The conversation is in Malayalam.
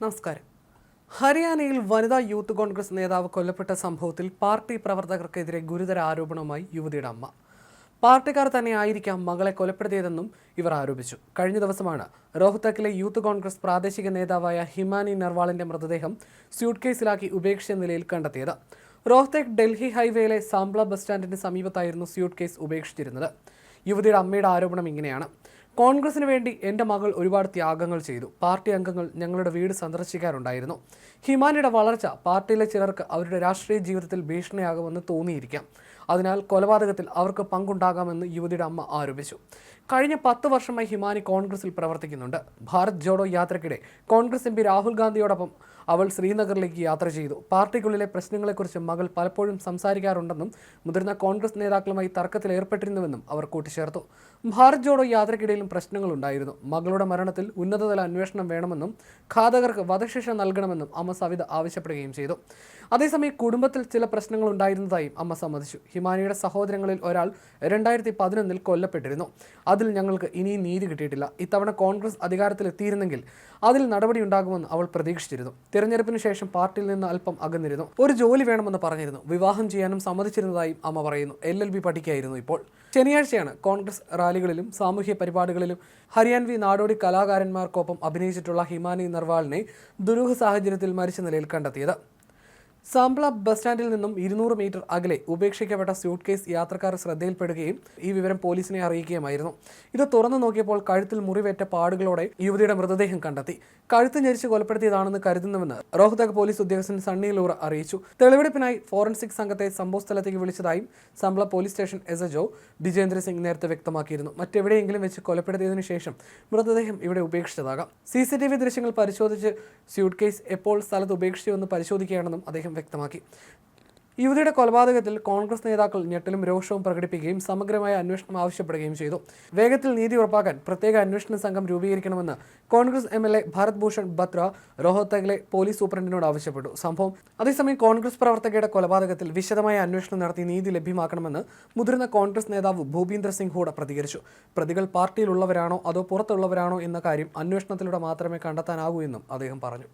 നമസ്കാരം. ഹരിയാനയിൽ വനിതാ യൂത്ത് കോൺഗ്രസ് നേതാവ് കൊല്ലപ്പെട്ട സംഭവത്തിൽ പാർട്ടി പ്രവർത്തകർക്കെതിരെ ഗുരുതര ആരോപണവുമായി യുവതിയുടെ അമ്മ. പാർട്ടിക്കാർ തന്നെ ആയിരിക്കാം മകളെ കൊലപ്പെടുത്തിയതെന്നും ഇവർ ആരോപിച്ചു. കഴിഞ്ഞ ദിവസമാണ് റോഹ്തക്കിലെ യൂത്ത് കോൺഗ്രസ് പ്രാദേശിക നേതാവായ ഹിമാനി നർവാളിന്റെ മൃതദേഹം സ്യൂട്ട് കേസിലാക്കി ഉപേക്ഷിച്ച നിലയിൽ കണ്ടെത്തിയത്. റോഹ്തക് ഡൽഹി ഹൈവേയിലെ സാംബ്ല ബസ് സ്റ്റാൻഡിന് സമീപത്തായിരുന്നു സ്യൂട്ട് കേസ് ഉപേക്ഷിച്ചിരുന്നത്. യുവതിയുടെ അമ്മയുടെ ആരോപണം ഇങ്ങനെയാണ്. കോൺഗ്രസിന് വേണ്ടി എന്റെ മകൾ ഒരുപാട് ത്യാഗങ്ങൾ ചെയ്തു. പാർട്ടി അംഗങ്ങൾ ഞങ്ങളുടെ വീട് സന്ദർശിക്കാറുണ്ടായിരുന്നു. ഹിമാനിയുടെ വളർച്ച പാർട്ടിയിലെ ചിലർക്ക് അവരുടെ രാഷ്ട്രീയ ജീവിതത്തിൽ ഭീഷണിയാകുമെന്ന് തോന്നിയിരിക്കാം. അതിനാൽ കൊലപാതകത്തിൽ അവർക്ക് പങ്കുണ്ടാകാമെന്ന് യുവതിയുടെ അമ്മ ആരോപിച്ചു. കഴിഞ്ഞ പത്ത് വർഷമായി ഹിമാനി കോൺഗ്രസിൽ പ്രവർത്തിക്കുന്നുണ്ട്. ഭാരത് ജോഡോ യാത്രക്കിടെ കോൺഗ്രസ് എം പി രാഹുൽ ഗാന്ധിയോടൊപ്പം അവൾ ശ്രീനഗറിലേക്ക് യാത്ര ചെയ്തു. പാർട്ടിക്കുള്ളിലെ പ്രശ്നങ്ങളെക്കുറിച്ച് മകൾ പലപ്പോഴും സംസാരിക്കാറുണ്ടെന്നും മുതിർന്ന കോൺഗ്രസ് നേതാക്കളുമായി തർക്കത്തിൽ ഏർപ്പെട്ടിരുന്നുവെന്നും അവർ കൂട്ടിച്ചേർത്തു. ഭാരത് ജോഡോ യാത്രയ്ക്കിടയിലും പ്രശ്നങ്ങളുണ്ടായിരുന്നു. മകളുടെ മരണത്തിൽ ഉന്നതതല അന്വേഷണം വേണമെന്നും ഘാതകർക്ക് വധശിക്ഷ നൽകണമെന്നും അമ്മ സവിത ആവശ്യപ്പെടുകയും ചെയ്തു. അതേസമയം കുടുംബത്തിൽ ചില പ്രശ്നങ്ങൾ ഉണ്ടായിരുന്നതായും അമ്മ സമ്മതിച്ചു. ഹിമാനിയുടെ സഹോദരങ്ങളിൽ ഒരാൾ രണ്ടായിരത്തി പതിനൊന്നിൽ കൊല്ലപ്പെട്ടിരുന്നു. അതിൽ ഞങ്ങൾക്ക് ഇനിയും നീതി കിട്ടിയിട്ടില്ല. ഇത്തവണ കോൺഗ്രസ് അധികാരത്തിലെത്തിയിരുന്നെങ്കിൽ അതിൽ നടപടി ഉണ്ടാകുമെന്ന് അവൾ പ്രതീക്ഷിച്ചിരുന്നു. തിരഞ്ഞെടുപ്പിന് ശേഷം പാർട്ടിയിൽ നിന്ന് അല്പം അകന്നിരുന്നു. ഒരു ജോലി വേണമെന്ന് പറഞ്ഞിരുന്നു. വിവാഹം ചെയ്യാനും സമ്മതിച്ചിരുന്നതായും അമ്മ പറയുന്നു. എൽ എൽ ബി പഠിക്കായിരുന്നു ഇപ്പോൾ. ശനിയാഴ്ചയാണ് കോൺഗ്രസ് റാലികളിലും സാമൂഹ്യ പരിപാടികളിലും ഹരിയാൻവി നാടോടി കലാകാരന്മാർക്കൊപ്പം അഭിനയിച്ചിട്ടുള്ള ഹിമാനി നർവാളിനെ ദുരൂഹ സാഹചര്യത്തിൽ മരിച്ച നിലയിൽ കണ്ടെത്തിയത്. സാംപ്ല ബസ് സ്റ്റാൻഡിൽ നിന്നും ഇരുന്നൂറ് മീറ്റർ അകലെ ഉപേക്ഷിക്കപ്പെട്ട സ്യൂട്ട് കേസ് യാത്രക്കാർ ശ്രദ്ധയിൽപ്പെടുകയും ഈ വിവരം പോലീസിനെ അറിയിക്കുകയുമായിരുന്നു. ഇത് തുറന്നു നോക്കിയപ്പോൾ കഴുത്തിൽ മുറിവേറ്റ പാടുകളോടെ യുവതിയുടെ മൃതദേഹം കണ്ടെത്തി. കഴുത്ത് ഞെരിച്ച് കൊലപ്പെടുത്തിയതാണെന്ന് കരുതുന്നുവെന്ന് റോഹ്തക് പോലീസ് ഉദ്യോഗസ്ഥൻ സണ്ണി ലൂർ അറിയിച്ചു. തെളിവെടുപ്പിനായി ഫോറൻസിക് സംഘത്തെ സംഭവ സ്ഥലത്തേക്ക് വിളിച്ചതായും Sambhal police station S H O Dijendra Singh നേരത്തെ വ്യക്തമാക്കിയിരുന്നു. മറ്റെവിടെയെങ്കിലും വെച്ച് കൊലപ്പെടുത്തിയതിനു ശേഷം മൃതദേഹം ഇവിടെ ഉപേക്ഷിച്ചതാകാം. സി ദൃശ്യങ്ങൾ പരിശോധിച്ച് സ്യൂട്ട് കേസ് എപ്പോൾ സ്ഥലത്ത് ഉപേക്ഷിച്ചുവെന്ന് പരിശോധിക്കുകയാണെന്നും അദ്ദേഹം വ്യക്തമാക്കി. യുവതിയുടെ കൊലപാതകത്തിൽ കോൺഗ്രസ് നേതാക്കൾ ഞെട്ടലും രോഷവും പ്രകടിപ്പിക്കുകയും സമഗ്രമായ അന്വേഷണം ആവശ്യപ്പെടുകയും ചെയ്തു. വേഗത്തിൽ നീതി ഉറപ്പാക്കാൻ പ്രത്യേക അന്വേഷണ സംഘം രൂപീകരിക്കണമെന്ന് Congress M L A Bharat Bhushan Batra റോഹത്തകിലെ police സൂപ്രണ്ടിനോട് ആവശ്യപ്പെട്ടു. സംഭവം അതേസമയം കോൺഗ്രസ് പ്രവർത്തകയുടെ കൊലപാതകത്തിൽ വിശദമായ അന്വേഷണം നടത്തി നീതി ലഭ്യമാക്കണമെന്ന് മുതിർന്ന കോൺഗ്രസ് നേതാവ് ഭൂപീന്ദർ സിംഗ് ഹൂഡ പ്രതികരിച്ചു. പ്രതികൾ പാർട്ടിയിലുള്ളവരാണോ അതോ പുറത്തുള്ളവരാണോ എന്ന കാര്യം അന്വേഷണത്തിലൂടെ മാത്രമേ കണ്ടെത്താനാകൂ എന്നും അദ്ദേഹം പറഞ്ഞു.